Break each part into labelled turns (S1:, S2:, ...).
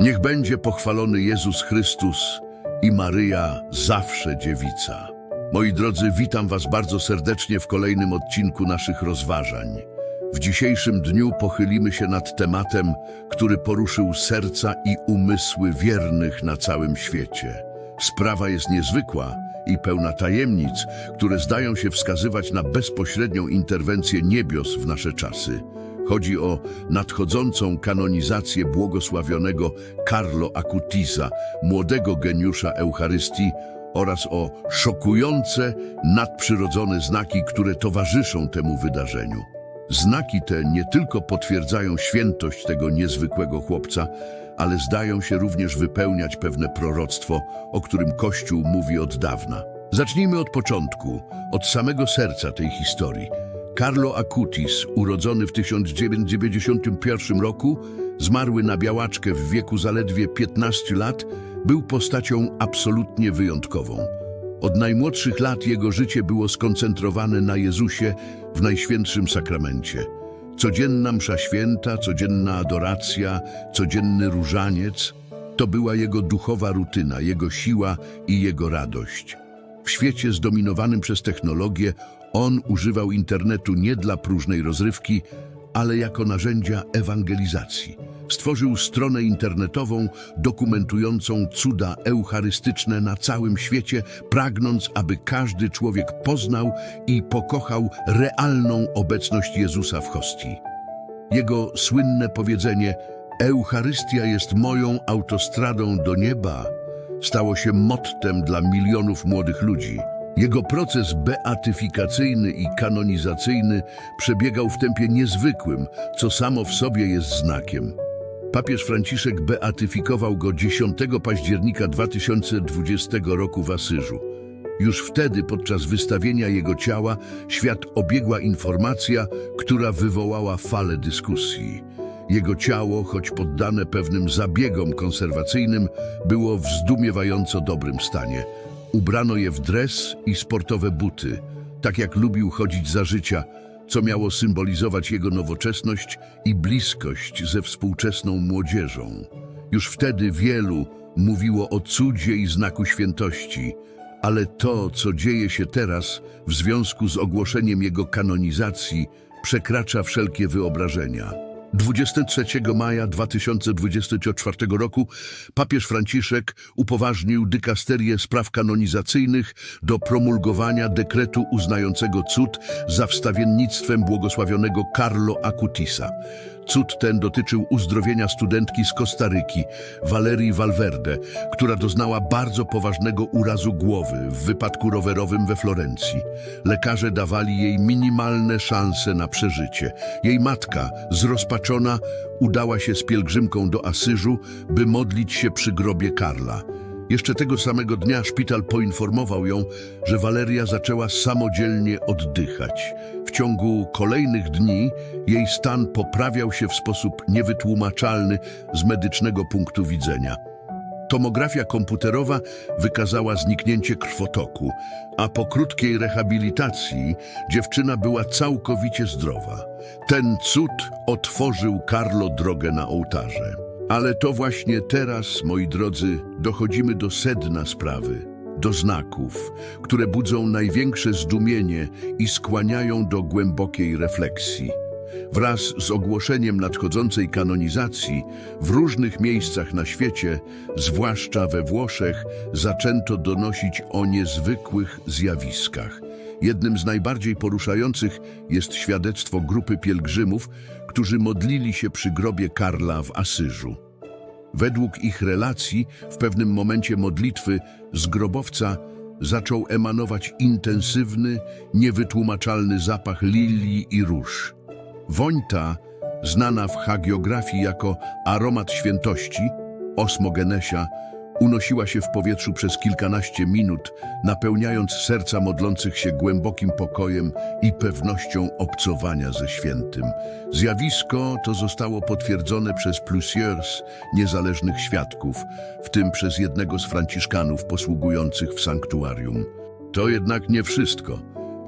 S1: Niech będzie pochwalony Jezus Chrystus i Maryja zawsze dziewica. Moi drodzy, witam Was bardzo serdecznie w kolejnym odcinku naszych rozważań. W dzisiejszym dniu pochylimy się nad tematem, który poruszył serca i umysły wiernych na całym świecie. Sprawa jest niezwykła i pełna tajemnic, które zdają się wskazywać na bezpośrednią interwencję niebios w nasze czasy. Chodzi o nadchodzącą kanonizację błogosławionego Carlo Acutisa, młodego geniusza Eucharystii oraz o szokujące, nadprzyrodzone znaki, które towarzyszą temu wydarzeniu. Znaki te nie tylko potwierdzają świętość tego niezwykłego chłopca, ale zdają się również wypełniać pewne proroctwo, o którym Kościół mówi od dawna. Zacznijmy od początku, od samego serca tej historii. Carlo Acutis, urodzony w 1991 roku, zmarły na białaczkę w wieku zaledwie 15 lat, był postacią absolutnie wyjątkową. Od najmłodszych lat jego życie było skoncentrowane na Jezusie w Najświętszym Sakramencie. Codzienna msza święta, codzienna adoracja, codzienny różaniec to była jego duchowa rutyna, jego siła i jego radość. W świecie zdominowanym przez technologię on używał internetu nie dla próżnej rozrywki, ale jako narzędzia ewangelizacji. Stworzył stronę internetową dokumentującą cuda eucharystyczne na całym świecie, pragnąc, aby każdy człowiek poznał i pokochał realną obecność Jezusa w hostii. Jego słynne powiedzenie Eucharystia jest moją autostradą do nieba stało się mottem dla milionów młodych ludzi. Jego proces beatyfikacyjny i kanonizacyjny przebiegał w tempie niezwykłym, co samo w sobie jest znakiem. Papież Franciszek beatyfikował go 10 października 2020 roku w Asyżu. Już wtedy, podczas wystawienia jego ciała, świat obiegła informacja, która wywołała falę dyskusji. Jego ciało, choć poddane pewnym zabiegom konserwacyjnym, było w zdumiewająco dobrym stanie. Ubrano je w dres i sportowe buty, tak jak lubił chodzić za życia, co miało symbolizować jego nowoczesność i bliskość ze współczesną młodzieżą. Już wtedy wielu mówiło o cudzie i znaku świętości, ale to, co dzieje się teraz w związku z ogłoszeniem jego kanonizacji, przekracza wszelkie wyobrażenia. 23 maja 2024 roku papież Franciszek upoważnił dykasterię spraw kanonizacyjnych do promulgowania dekretu uznającego cud za wstawiennictwem błogosławionego Carlo Acutisa. Cud ten dotyczył uzdrowienia studentki z Kostaryki, Valerii Valverde, która doznała bardzo poważnego urazu głowy w wypadku rowerowym we Florencji. Lekarze dawali jej minimalne szanse na przeżycie. Jej matka, zrozpaczona, udała się z pielgrzymką do Asyżu, by modlić się przy grobie Karla. Jeszcze tego samego dnia szpital poinformował ją, że Waleria zaczęła samodzielnie oddychać. W ciągu kolejnych dni jej stan poprawiał się w sposób niewytłumaczalny z medycznego punktu widzenia. Tomografia komputerowa wykazała zniknięcie krwotoku, a po krótkiej rehabilitacji dziewczyna była całkowicie zdrowa. Ten cud otworzył Carlo drogę na ołtarze. Ale to właśnie teraz, moi drodzy, dochodzimy do sedna sprawy, do znaków, które budzą największe zdumienie i skłaniają do głębokiej refleksji. Wraz z ogłoszeniem nadchodzącej kanonizacji w różnych miejscach na świecie, zwłaszcza we Włoszech, zaczęto donosić o niezwykłych zjawiskach. Jednym z najbardziej poruszających jest świadectwo grupy pielgrzymów, którzy modlili się przy grobie Karla w Asyżu. Według ich relacji, w pewnym momencie modlitwy z grobowca zaczął emanować intensywny, niewytłumaczalny zapach lilii i róż. Woń ta, znana w hagiografii jako aromat świętości, osmogenesia, unosiła się w powietrzu przez kilkanaście minut, napełniając serca modlących się głębokim pokojem i pewnością obcowania ze świętym. Zjawisko to zostało potwierdzone przez plusieurs niezależnych świadków, w tym przez jednego z franciszkanów posługujących w sanktuarium. To jednak nie wszystko.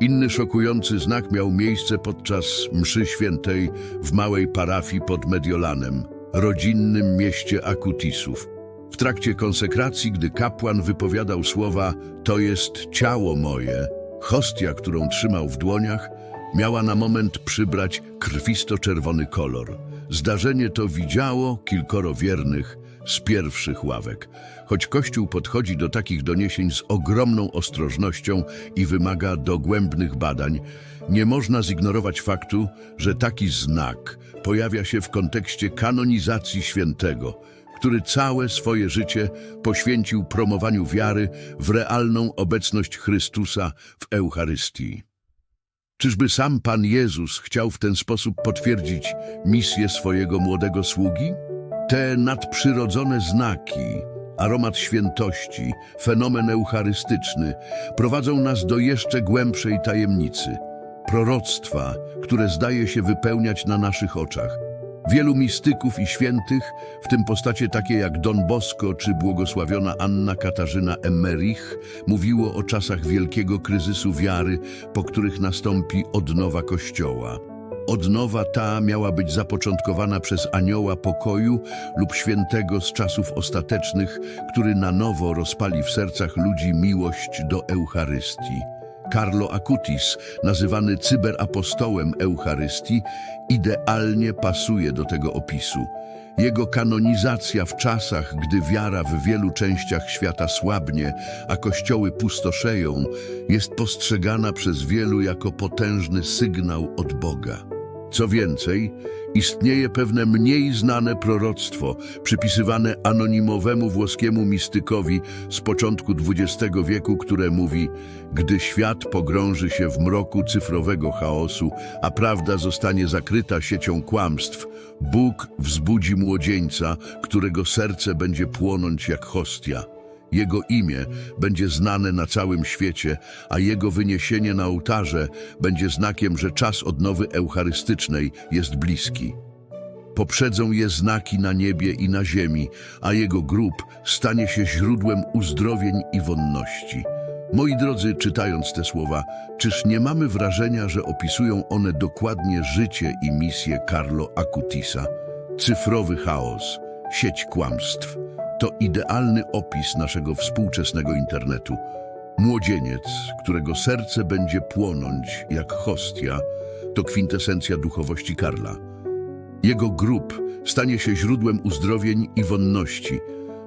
S1: Inny szokujący znak miał miejsce podczas mszy świętej w małej parafii pod Mediolanem. rodzinnym mieście Akutisów. W trakcie konsekracji, gdy kapłan wypowiadał słowa to jest ciało moje, hostia, którą trzymał w dłoniach, miała na moment przybrać krwisto-czerwony kolor. Zdarzenie to widziało kilkoro wiernych z pierwszych ławek. Choć Kościół podchodzi do takich doniesień z ogromną ostrożnością i wymaga dogłębnych badań, nie można zignorować faktu, że taki znak pojawia się w kontekście kanonizacji świętego, który całe swoje życie poświęcił promowaniu wiary w realną obecność Chrystusa w Eucharystii. Czyżby sam Pan Jezus chciał w ten sposób potwierdzić misję swojego młodego sługi? Te nadprzyrodzone znaki, aromat świętości, fenomen eucharystyczny prowadzą nas do jeszcze głębszej tajemnicy proroctwa, które zdaje się wypełniać na naszych oczach. Wielu mistyków i świętych, w tym postacie takie jak Don Bosco czy błogosławiona Anna Katarzyna Emmerich, mówiło o czasach wielkiego kryzysu wiary, po których nastąpi odnowa Kościoła. Odnowa ta miała być zapoczątkowana przez anioła pokoju lub świętego z czasów ostatecznych, który na nowo rozpali w sercach ludzi miłość do Eucharystii. Carlo Acutis, nazywany cyberapostołem Eucharystii, idealnie pasuje do tego opisu. Jego kanonizacja w czasach, gdy wiara w wielu częściach świata słabnie, a kościoły pustoszeją, jest postrzegana przez wielu jako potężny sygnał od Boga. Co więcej, istnieje pewne mniej znane proroctwo przypisywane anonimowemu włoskiemu mistykowi z początku XX wieku, które mówi Gdy świat pogrąży się w mroku cyfrowego chaosu, a prawda zostanie zakryta siecią kłamstw, Bóg wzbudzi młodzieńca, którego serce będzie płonąć jak hostia. Jego imię będzie znane na całym świecie, a Jego wyniesienie na ołtarze będzie znakiem, że czas odnowy eucharystycznej jest bliski. Poprzedzą je znaki na niebie i na ziemi, a Jego grób stanie się źródłem uzdrowień i wonności. Moi drodzy, czytając te słowa, czyż nie mamy wrażenia, że opisują one dokładnie życie i misję Carlo Acutisa? Cyfrowy chaos, sieć kłamstw, to idealny opis naszego współczesnego internetu. Młodzieniec, którego serce będzie płonąć jak hostia, to kwintesencja duchowości Karla. Jego grób stanie się źródłem uzdrowień i wonności.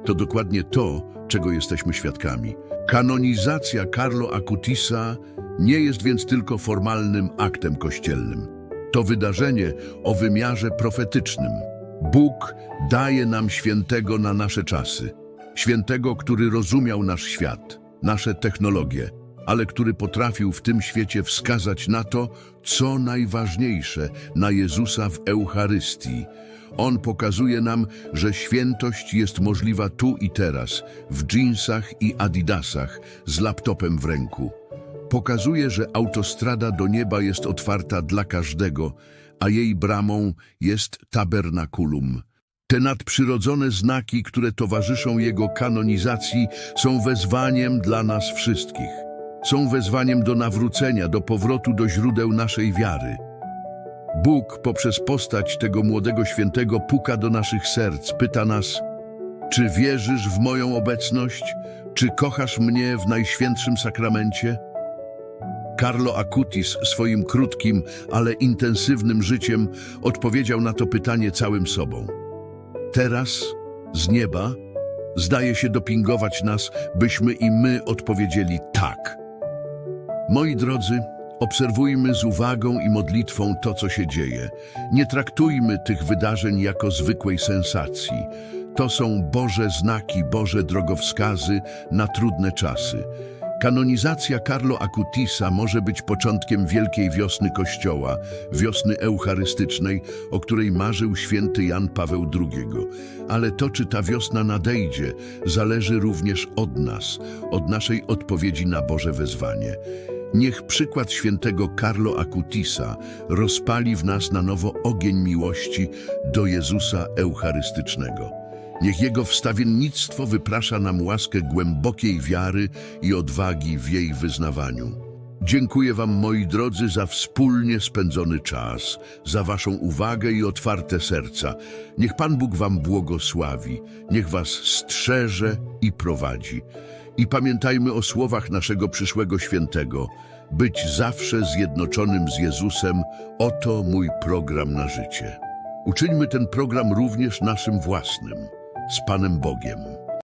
S1: To dokładnie to, czego jesteśmy świadkami. Kanonizacja Carlo Acutisa nie jest więc tylko formalnym aktem kościelnym. To wydarzenie o wymiarze profetycznym. Bóg daje nam świętego na nasze czasy. Świętego, który rozumiał nasz świat, nasze technologie, ale który potrafił w tym świecie wskazać na to, co najważniejsze, na Jezusa w Eucharystii. On pokazuje nam, że świętość jest możliwa tu i teraz, w dżinsach i adidasach, z laptopem w ręku. Pokazuje, że autostrada do nieba jest otwarta dla każdego, a jej bramą jest tabernakulum. Te nadprzyrodzone znaki, które towarzyszą jego kanonizacji, są wezwaniem dla nas wszystkich. Są wezwaniem do nawrócenia, do powrotu do źródeł naszej wiary. Bóg poprzez postać tego młodego świętego puka do naszych serc, pyta nas, czy wierzysz w moją obecność? Czy kochasz mnie w Najświętszym Sakramencie? Carlo Acutis swoim krótkim, ale intensywnym życiem odpowiedział na to pytanie całym sobą. Teraz, z nieba, zdaje się dopingować nas, byśmy i my odpowiedzieli tak. Moi drodzy, obserwujmy z uwagą i modlitwą to, co się dzieje. Nie traktujmy tych wydarzeń jako zwykłej sensacji. To są Boże znaki, Boże drogowskazy na trudne czasy. Kanonizacja Carlo Acutisa może być początkiem wielkiej wiosny Kościoła, wiosny eucharystycznej, o której marzył święty Jan Paweł II. Ale to, czy ta wiosna nadejdzie, zależy również od nas, od naszej odpowiedzi na Boże wezwanie. Niech przykład świętego Carlo Acutisa rozpali w nas na nowo ogień miłości do Jezusa Eucharystycznego. Niech Jego wstawiennictwo wyprasza nam łaskę głębokiej wiary i odwagi w jej wyznawaniu. Dziękuję Wam, moi drodzy, za wspólnie spędzony czas, za Waszą uwagę i otwarte serca. Niech Pan Bóg Wam błogosławi, niech Was strzeże i prowadzi. I pamiętajmy o słowach naszego przyszłego świętego. Być zawsze zjednoczonym z Jezusem, oto mój program na życie. Uczyńmy ten program również naszym własnym, z Panem Bogiem.